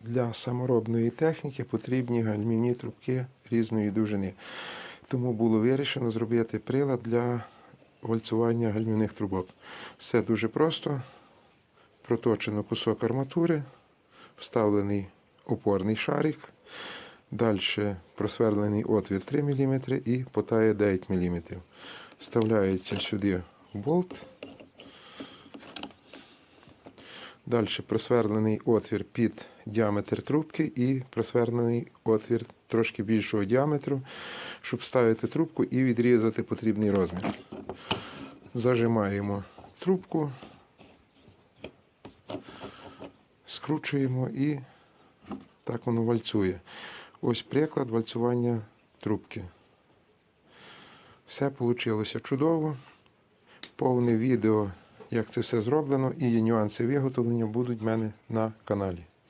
для саморобної техніки потрібні гальмівні трубки різної довжини. Тому було вирішено зробити прилад для вальцування гальмівних трубок. Все дуже просто. Проточено кусок арматури, вставлений опорний шарик, далі просверлений отвір 3 мм і потає 9 мм. Вставляється сюди болт. Далі просверлений отвір під діаметр трубки і просверлений отвір трошки більшого діаметру, щоб ставити трубку і відрізати потрібний розмір. Зажимаємо трубку, скручуємо і так воно вальцює. Ось приклад вальцювання трубки. Все вийшло чудово. Повне відео, як це все зроблено, і нюанси виготовлення будуть в мене на каналі.